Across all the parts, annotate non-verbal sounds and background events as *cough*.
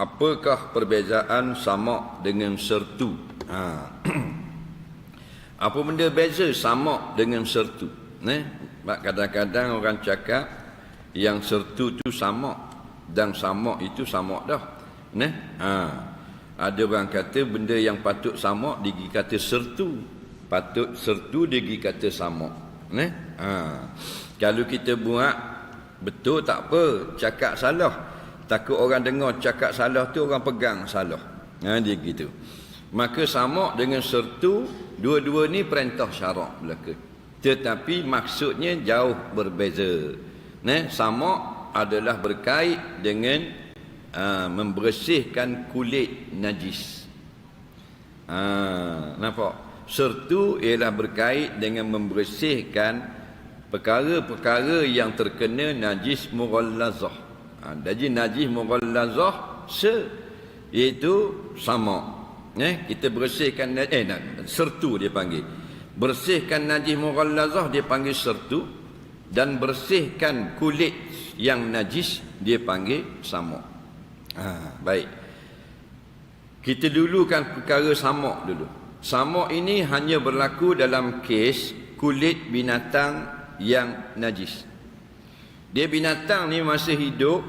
apakah perbezaan samak dengan sertu? Ha. *clears throat* Apa benda beza samak dengan sertu? Ne? Kadang-kadang orang cakap yang sertu tu samak dan samak itu samak dah. Ne? Ha. Ada orang kata benda yang patut samak digi kata sertu. Patut sertu digi kata samak. Ne? Ha. Kalau kita buat betul tak apa, cakap salah. Takut orang dengar cakap salah tu orang pegang salah. Ha dia gitu. Maka sama dengan sertu dua-dua ni perintah syarak belaka. Tetapi maksudnya jauh berbeza. Ne, sama adalah berkait dengan uh, membersihkan kulit najis. Ha, nampak? Sertu ialah berkait dengan membersihkan perkara-perkara yang terkena najis mughallazah. Ha, jadi najis mughallazah se iaitu sama Eh, kita bersihkan eh sertu dia panggil. Bersihkan najis mughallazah dia panggil sertu dan bersihkan kulit yang najis dia panggil samuk. Ha, baik. Kita dulukan perkara samuk dulu. Samuk ini hanya berlaku dalam kes kulit binatang yang najis. Dia binatang ni masih hidup,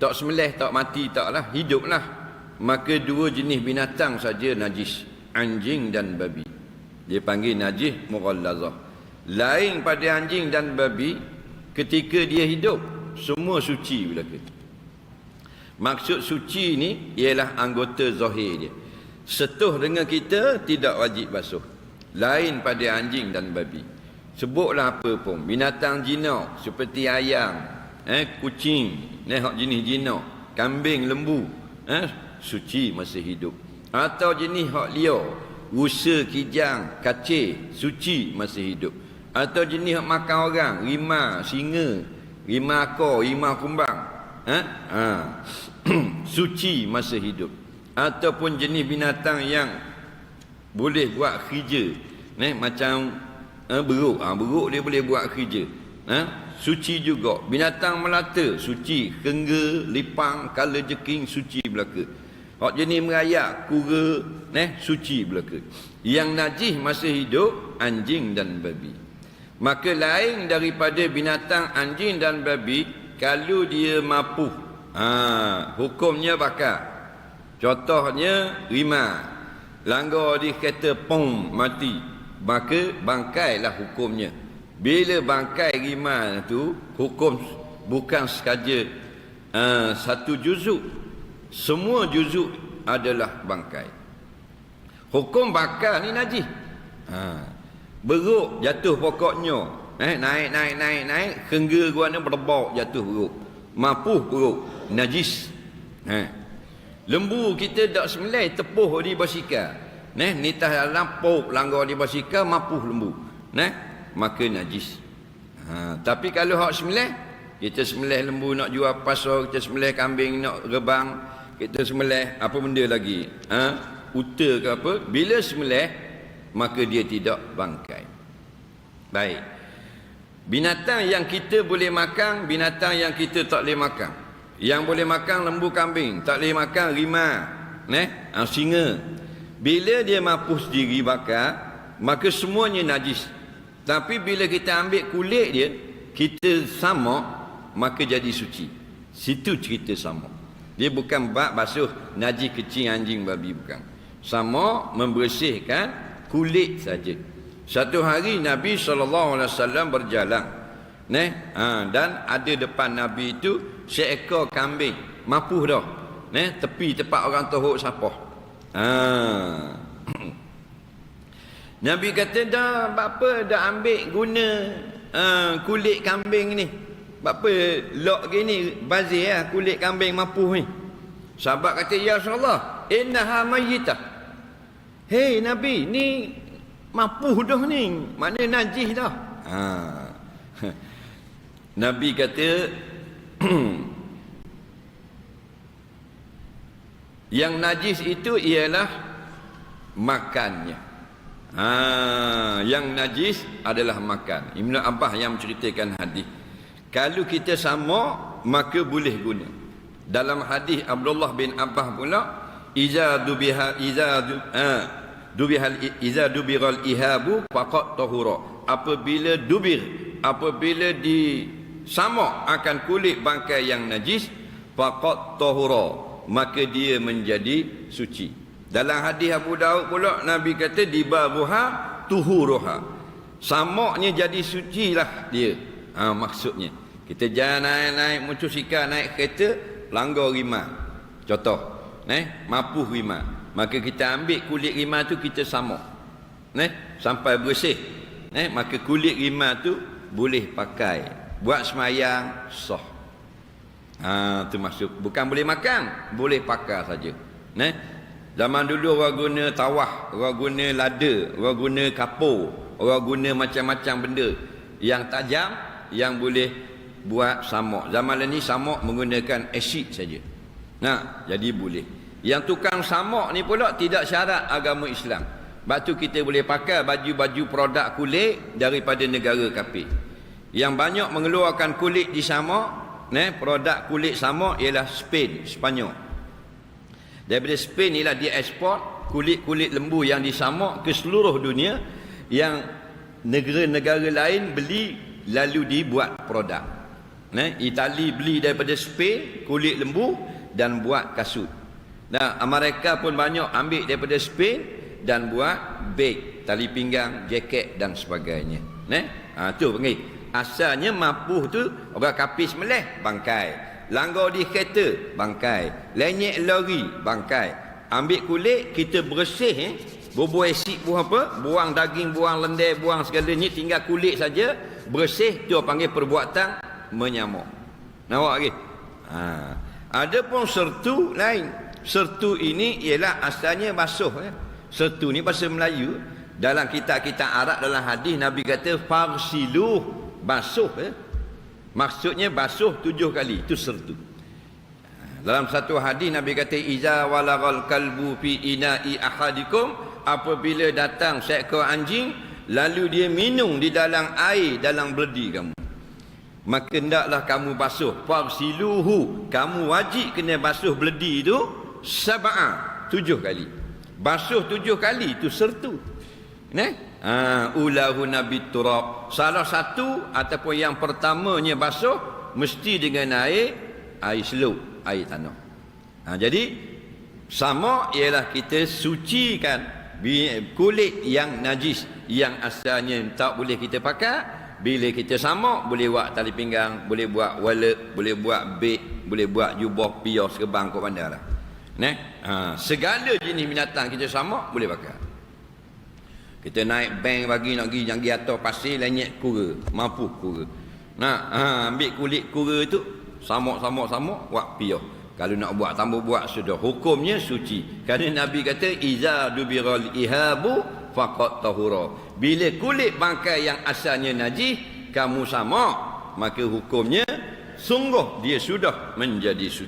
tak semelih, tak mati, taklah, hiduplah. Maka dua jenis binatang saja najis anjing dan babi. Dia panggil najis mughallazah lain pada anjing dan babi ketika dia hidup semua suci belaka. Maksud suci ni ialah anggota zahir dia. Setuh dengan kita tidak wajib basuh. Lain pada anjing dan babi sebutlah apa pun binatang jinak seperti ayam eh kucing ni jenis jinak kambing lembu eh suci masih hidup atau jenis hak liar rusa kijang kacir suci masih hidup atau jenis hak makan orang rima singa rima akor rima kumbang ha? ha. *clears throat* suci masih hidup ataupun jenis binatang yang boleh buat kerja ne? macam ha, beruk ha, beruk dia boleh buat kerja ha? suci juga binatang melata suci kengga lipang kala jeking suci belaka Hak jenis merayak, kura, eh, suci belaka. Yang najis masih hidup, anjing dan babi. Maka lain daripada binatang anjing dan babi, kalau dia mampu, ha, hukumnya bakar. Contohnya, lima. Langgar di kereta, pom, mati. Maka bangkailah hukumnya. Bila bangkai lima tu, hukum bukan sekaja uh, satu juzuk semua juzuk adalah bangkai. Hukum bakar ni najis. Ha. Beruk jatuh pokoknya. Eh, naik, naik, naik, naik. Kengga gua ni berbau jatuh beruk. Mapuh beruk. Najis. Ha. Lembu kita tak semelai tepuh di basikal. Neh, nitah dalam pop langgar di basikal mapuh lembu. Neh, maka najis. Ha. Tapi kalau hak semelai, kita semelai lembu nak jual pasar, kita semelai kambing nak rebang, kita semelih apa benda lagi ha? uta ke apa bila semelih maka dia tidak bangkai baik binatang yang kita boleh makan binatang yang kita tak boleh makan yang boleh makan lembu kambing tak boleh makan rima ne ha, singa bila dia mampu sendiri bakar maka semuanya najis tapi bila kita ambil kulit dia kita sama maka jadi suci situ cerita sama dia bukan bak basuh najis kecil anjing babi bukan. Sama membersihkan kulit saja. Satu hari Nabi SAW berjalan. Ne? Ha, dan ada depan Nabi itu seekor kambing. Mapuh dah. Ne? Tepi tempat orang tohuk siapa. Ha. *coughs* Nabi kata dah apa dah ambil guna uh, kulit kambing ni. Apa lok gini bazir lah kulit kambing mapuh ni. Sahabat kata ya Rasulullah, innaha mayyitah. Hei Nabi, ni mapuh dah ni. Mana najis dah. Ha. *laughs* Nabi kata *clears throat* yang najis itu ialah makannya. Ha, yang najis adalah makan. Ibnu Abbas yang menceritakan hadis. Kalau kita sama maka boleh guna. Dalam hadis Abdullah bin Abbas pula, iza dubiha iza du, ha, dubihal iza dubiral ihabu faqat tahura. Apabila dubir, apabila di sama akan kulit bangkai yang najis, faqat tahura, maka dia menjadi suci. Dalam hadis Abu Daud pula Nabi kata di babuha tuhuruha. Samaknya jadi suci lah dia. Ha, maksudnya. Kita jalan naik-naik motosikal, naik kereta, langgar rima. Contoh. Eh, mapuh rima. Maka kita ambil kulit rima tu kita samak. Eh, sampai bersih. Eh, maka kulit rima tu boleh pakai. Buat semayang, sah. Ha, tu maksud. Bukan boleh makan, boleh pakai saja. Eh, zaman dulu orang guna tawah, orang guna lada, orang guna kapur, orang guna macam-macam benda yang tajam yang boleh buat samak. Zaman ni samak menggunakan asid saja. Nah, jadi boleh. Yang tukang samak ni pula tidak syarat agama Islam. Sebab tu kita boleh pakai baju-baju produk kulit daripada negara kafir. Yang banyak mengeluarkan kulit di samak, ne, produk kulit samak ialah Spain, Sepanyol. Daripada Spain ialah dia ekspor kulit-kulit lembu yang disamak ke seluruh dunia yang negara-negara lain beli lalu dibuat produk. Nah, Itali beli daripada Spain kulit lembu dan buat kasut. Nah, Amerika pun banyak ambil daripada Spain dan buat beg, tali pinggang, jaket dan sebagainya. Nah, ha, tu panggil. Asalnya mapuh tu orang kapis meleh bangkai. Langgar di kereta bangkai. Lenyek lori bangkai. Ambil kulit kita bersih eh. Bubuh asid buang apa? Buang daging, buang lendir, buang segalanya tinggal kulit saja bersih tu panggil perbuatan menyamuk. Nampak lagi? Ha. Ada pun sertu lain. Sertu ini ialah asalnya basuh ya. Sertu ni bahasa Melayu dalam kitab-kitab Arab dalam hadis Nabi kata farsilu basuh ya. Maksudnya basuh tujuh kali itu sertu. Dalam satu hadis Nabi kata iza walagal kalbu fi ina'i ahadikum apabila datang seekor anjing lalu dia minum di dalam air dalam beledi kamu maka hendaklah kamu basuh farsiluhu kamu wajib kena basuh beledi itu sab'a tujuh kali basuh tujuh kali itu sertu ne ha ulahu nabi turab. Salah satu ataupun yang pertamanya basuh mesti dengan air air seluk air tanah. Ha, jadi sama ialah kita sucikan kulit yang najis yang asalnya tak boleh kita pakai. Bila kita samak boleh buat tali pinggang boleh buat wallet boleh buat beg boleh buat jubah pios ke bangkok bandar lah. Ne ha, segala jenis binatang kita samak boleh pakai kita naik bank bagi nak pergi jangan atas pasir lenyek kura mampu kura nak ha, ambil kulit kura tu samak-samak samak buat pios kalau nak buat tambah buat sudah hukumnya suci. Kerana Nabi kata iza dubiral ihabu faqat tahura. Bila kulit bangkai yang asalnya najis kamu sama maka hukumnya sungguh dia sudah menjadi suci.